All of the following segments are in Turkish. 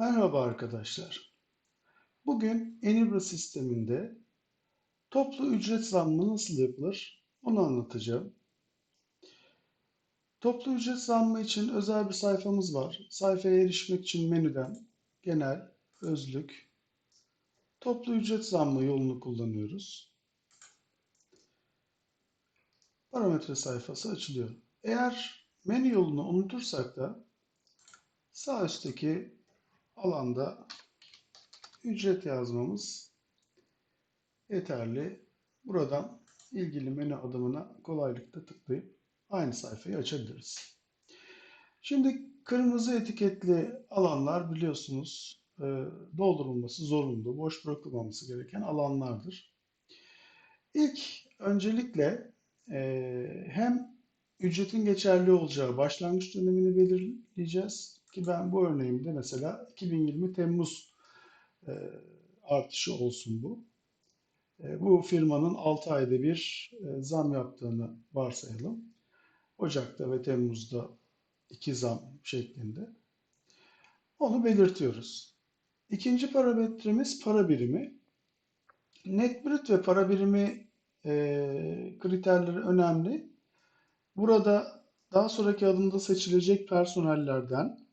Merhaba arkadaşlar. Bugün Enibra sisteminde toplu ücret zammı nasıl yapılır onu anlatacağım. Toplu ücret zammı için özel bir sayfamız var. Sayfaya erişmek için menüden genel, özlük, toplu ücret zammı yolunu kullanıyoruz. Parametre sayfası açılıyor. Eğer menü yolunu unutursak da sağ üstteki alanda ücret yazmamız yeterli. Buradan ilgili menü adımına kolaylıkla tıklayıp aynı sayfayı açabiliriz. Şimdi kırmızı etiketli alanlar biliyorsunuz e, doldurulması zorunlu, boş bırakılmaması gereken alanlardır. İlk öncelikle e, hem ücretin geçerli olacağı başlangıç dönemini belirleyeceğiz ki ben bu örneğimde mesela 2020 Temmuz e, artışı olsun bu. E, bu firmanın 6 ayda bir e, zam yaptığını varsayalım. Ocak'ta ve Temmuz'da iki zam şeklinde. Onu belirtiyoruz. İkinci parametremiz para birimi. Net brüt ve para birimi e, kriterleri önemli. Burada daha sonraki adımda seçilecek personellerden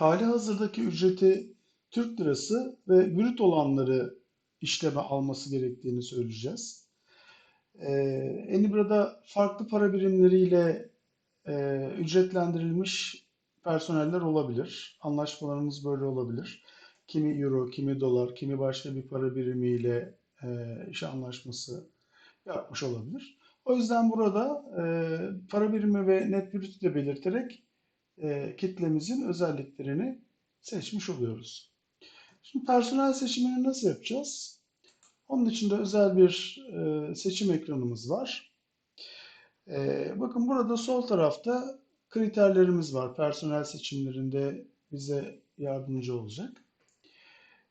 hali hazırdaki ücreti Türk lirası ve brüt olanları işleme alması gerektiğini söyleyeceğiz. Ee, Enibra'da farklı para birimleriyle e, ücretlendirilmiş personeller olabilir. Anlaşmalarımız böyle olabilir. Kimi euro, kimi dolar, kimi başka bir para birimiyle e, iş anlaşması yapmış olabilir. O yüzden burada e, para birimi ve net brütü de belirterek e, kitlemizin özelliklerini seçmiş oluyoruz. Şimdi personel seçimini nasıl yapacağız? Onun için de özel bir e, seçim ekranımız var. E, bakın burada sol tarafta kriterlerimiz var. Personel seçimlerinde bize yardımcı olacak.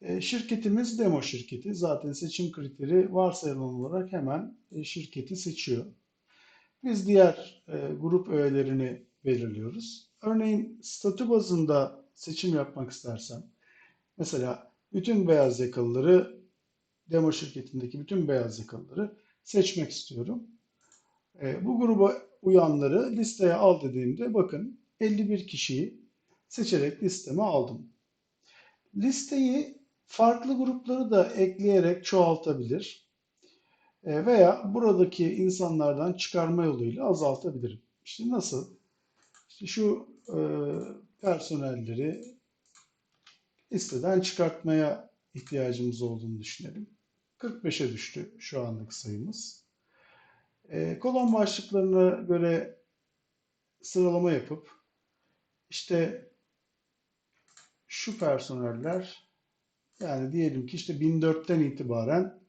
E, şirketimiz demo şirketi. Zaten seçim kriteri varsayılan olarak hemen e, şirketi seçiyor. Biz diğer e, grup öğelerini belirliyoruz. Örneğin statü bazında seçim yapmak istersem, mesela bütün beyaz yakalıları, demo şirketindeki bütün beyaz yakalıları seçmek istiyorum. bu gruba uyanları listeye al dediğimde bakın 51 kişiyi seçerek listeme aldım. Listeyi farklı grupları da ekleyerek çoğaltabilir e, veya buradaki insanlardan çıkarma yoluyla azaltabilirim. İşte nasıl? İşte şu e, personelleri listeden çıkartmaya ihtiyacımız olduğunu düşünelim. 45'e düştü şu anlık sayımız. E, kolon başlıklarına göre sıralama yapıp işte şu personeller yani diyelim ki işte 1004'ten itibaren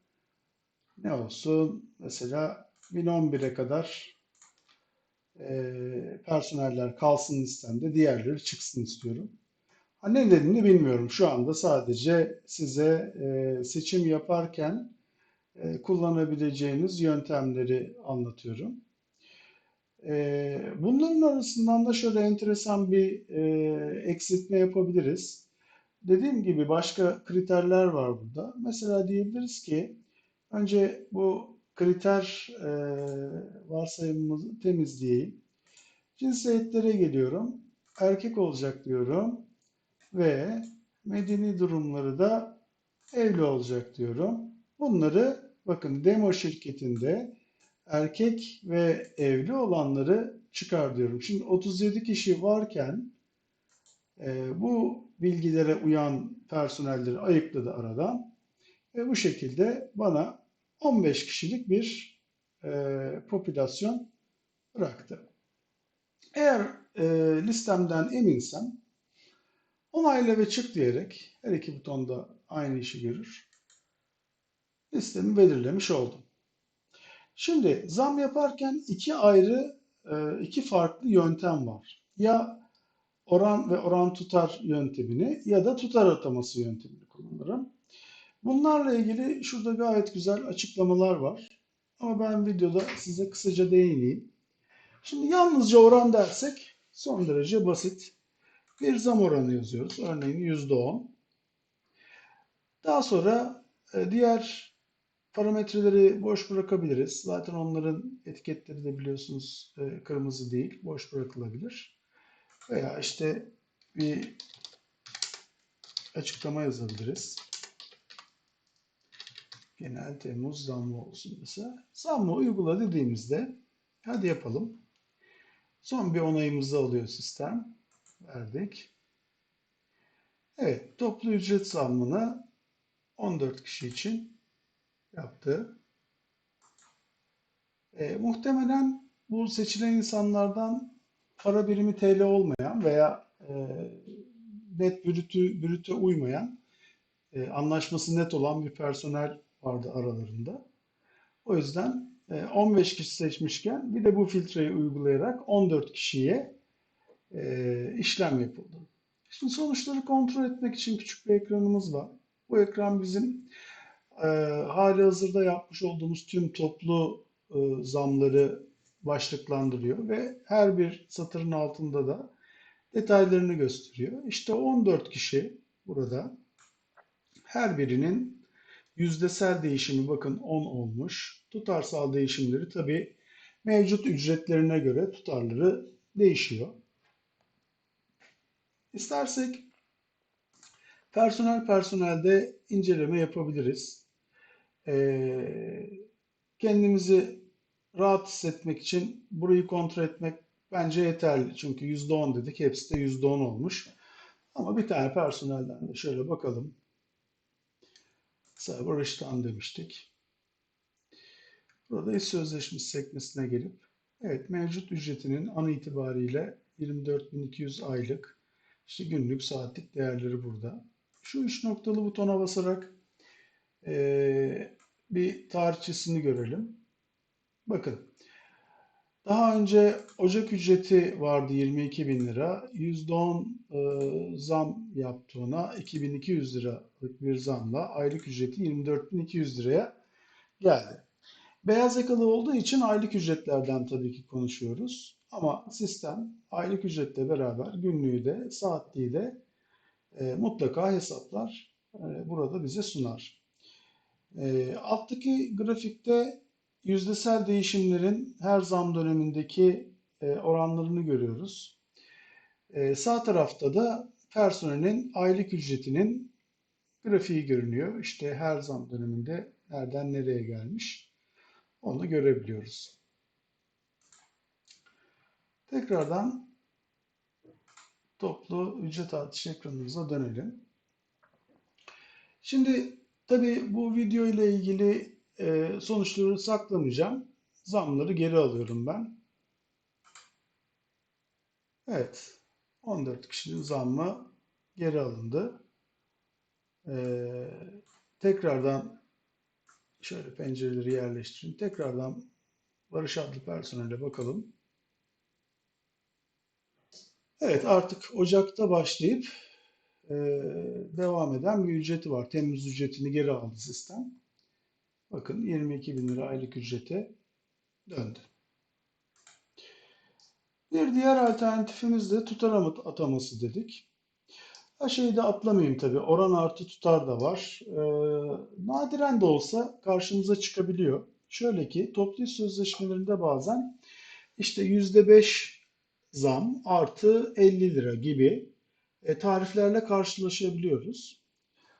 ne olsun mesela 1011'e kadar e, personeller kalsın listemde diğerleri çıksın istiyorum. Ha, ne dediğini bilmiyorum. Şu anda sadece size e, seçim yaparken e, kullanabileceğiniz yöntemleri anlatıyorum. E, bunların arasından da şöyle enteresan bir e, eksiltme yapabiliriz. Dediğim gibi başka kriterler var burada. Mesela diyebiliriz ki önce bu kriter e, varsayımımızı temizleyeyim. Cinsiyetlere geliyorum. Erkek olacak diyorum. Ve medeni durumları da evli olacak diyorum. Bunları bakın demo şirketinde erkek ve evli olanları çıkar diyorum. Şimdi 37 kişi varken e, bu bilgilere uyan personelleri ayıkladı aradan ve bu şekilde bana 15 kişilik bir e, popülasyon bıraktı. Eğer e, listemden eminsem onayla ve çık diyerek her iki butonda aynı işi görür. Listemi belirlemiş oldum. Şimdi zam yaparken iki ayrı, e, iki farklı yöntem var. Ya oran ve oran tutar yöntemini ya da tutar ataması yöntemini kullanırım. Bunlarla ilgili şurada gayet güzel açıklamalar var. Ama ben videoda size kısaca değineyim. Şimdi yalnızca oran dersek son derece basit. bir zam oranı yazıyoruz. Örneğin %10. Daha sonra e, diğer parametreleri boş bırakabiliriz. Zaten onların etiketleri de biliyorsunuz e, kırmızı değil, boş bırakılabilir. Veya işte bir açıklama yazabiliriz. Genel Temmuz zammı olsun mesela. Zammı uygula dediğimizde hadi yapalım. Son bir onayımızı alıyor sistem. Verdik. Evet, toplu ücret zammını 14 kişi için yaptı. E, muhtemelen bu seçilen insanlardan para birimi TL olmayan veya e, net brütü, brüte uymayan, e, anlaşması net olan bir personel vardı aralarında. O yüzden e, 15 kişi seçmişken bir de bu filtreyi uygulayarak 14 kişiye e, işlem yapıldı. Şimdi sonuçları kontrol etmek için küçük bir ekranımız var. Bu ekran bizim e, hali hazırda yapmış olduğumuz tüm toplu e, zamları başlıklandırıyor ve her bir satırın altında da detaylarını gösteriyor. İşte 14 kişi burada her birinin yüzdesel değişimi bakın 10 olmuş. Tutarsal değişimleri tabii mevcut ücretlerine göre tutarları değişiyor. İstersek personel personelde inceleme yapabiliriz. Ee, kendimizi rahat hissetmek için burayı kontrol etmek bence yeterli. Çünkü %10 dedik. Hepsi de %10 olmuş. Ama bir tane personelden de şöyle bakalım. Mesela Barış'tan demiştik. Burada iş sözleşmesi sekmesine gelip evet mevcut ücretinin an itibariyle 24.200 aylık işte günlük saatlik değerleri burada. Şu üç noktalı butona basarak e, bir tarihçesini görelim. Bakın daha önce ocak ücreti vardı 22 bin lira. %10 e, zam yaptı ona. 2200 liralık bir zamla aylık ücreti 24.200 liraya geldi. Beyaz yakalı olduğu için aylık ücretlerden tabii ki konuşuyoruz. Ama sistem aylık ücretle beraber günlüğü de saatliği de e, mutlaka hesaplar e, burada bize sunar. E, alttaki grafikte yüzdesel değişimlerin her zam dönemindeki e, oranlarını görüyoruz. E, sağ tarafta da personelin aylık ücretinin grafiği görünüyor. İşte her zam döneminde nereden nereye gelmiş onu görebiliyoruz. Tekrardan toplu ücret artışı ekranımıza dönelim. Şimdi tabii bu video ile ilgili e, sonuçları saklamayacağım. Zamları geri alıyorum ben. Evet. 14 kişinin zammı geri alındı. Ee, tekrardan şöyle pencereleri yerleştireyim. Tekrardan Barış adlı personele bakalım. Evet artık Ocak'ta başlayıp e, devam eden bir ücreti var. Temmuz ücretini geri aldı sistem. Bakın 22 bin lira aylık ücrete döndü. Bir diğer alternatifimiz de tutar ataması dedik. Ha şeyi de atlamayayım tabii. Oran artı tutar da var. Ee, nadiren de olsa karşımıza çıkabiliyor. Şöyle ki toplu sözleşmelerinde bazen işte %5 zam artı 50 lira gibi e, tariflerle karşılaşabiliyoruz.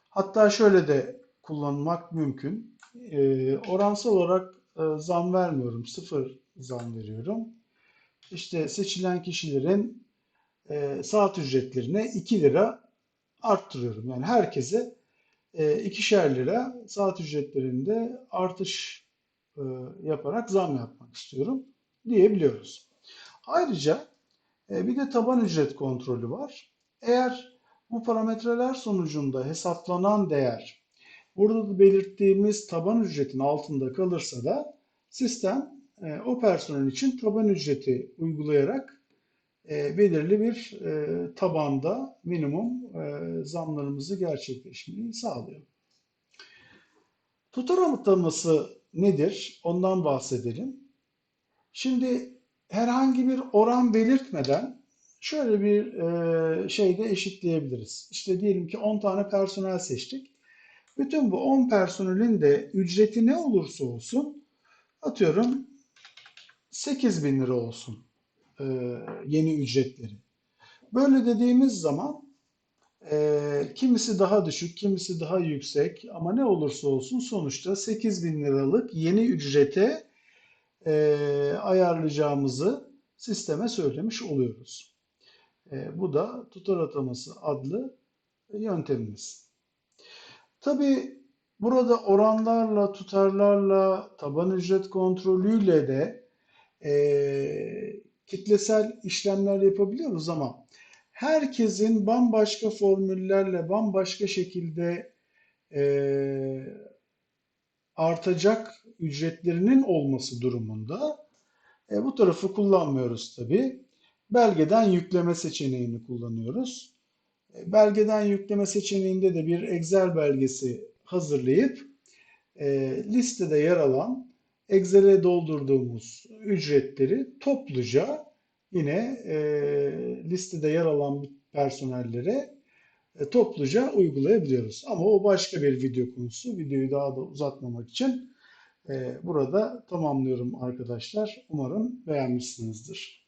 Hatta şöyle de kullanmak mümkün. E, oransal olarak e, zam vermiyorum. Sıfır zam veriyorum. İşte seçilen kişilerin e, saat ücretlerine 2 lira arttırıyorum. Yani herkese e, ikişer lira saat ücretlerinde artış e, yaparak zam yapmak istiyorum diyebiliyoruz. Ayrıca e, bir de taban ücret kontrolü var. Eğer bu parametreler sonucunda hesaplanan değer burada da belirttiğimiz taban ücretin altında kalırsa da sistem e, o personel için taban ücreti uygulayarak e, belirli bir tabanda minimum zamlarımızı gerçekleşmeyi sağlıyor. Tutar amıtlaması nedir? Ondan bahsedelim. Şimdi herhangi bir oran belirtmeden şöyle bir e, şeyde eşitleyebiliriz. İşte diyelim ki 10 tane personel seçtik. Bütün bu 10 personelin de ücreti ne olursa olsun atıyorum 8 bin lira olsun e, yeni ücretleri. Böyle dediğimiz zaman e, kimisi daha düşük, kimisi daha yüksek ama ne olursa olsun sonuçta 8 bin liralık yeni ücrete e, ayarlayacağımızı sisteme söylemiş oluyoruz. E, bu da tutar ataması adlı yöntemimiz. Tabii burada oranlarla, tutarlarla, taban ücret kontrolüyle de e, kitlesel işlemler yapabiliyoruz ama herkesin bambaşka formüllerle, bambaşka şekilde e, artacak ücretlerinin olması durumunda e, bu tarafı kullanmıyoruz tabii. Belgeden yükleme seçeneğini kullanıyoruz. E, belgeden yükleme seçeneğinde de bir Excel belgesi hazırlayıp e, listede yer alan Excel'e doldurduğumuz ücretleri topluca yine e, listede yer alan personellere e, topluca uygulayabiliyoruz. Ama o başka bir video konusu. Videoyu daha da uzatmamak için e, burada tamamlıyorum arkadaşlar. Umarım beğenmişsinizdir.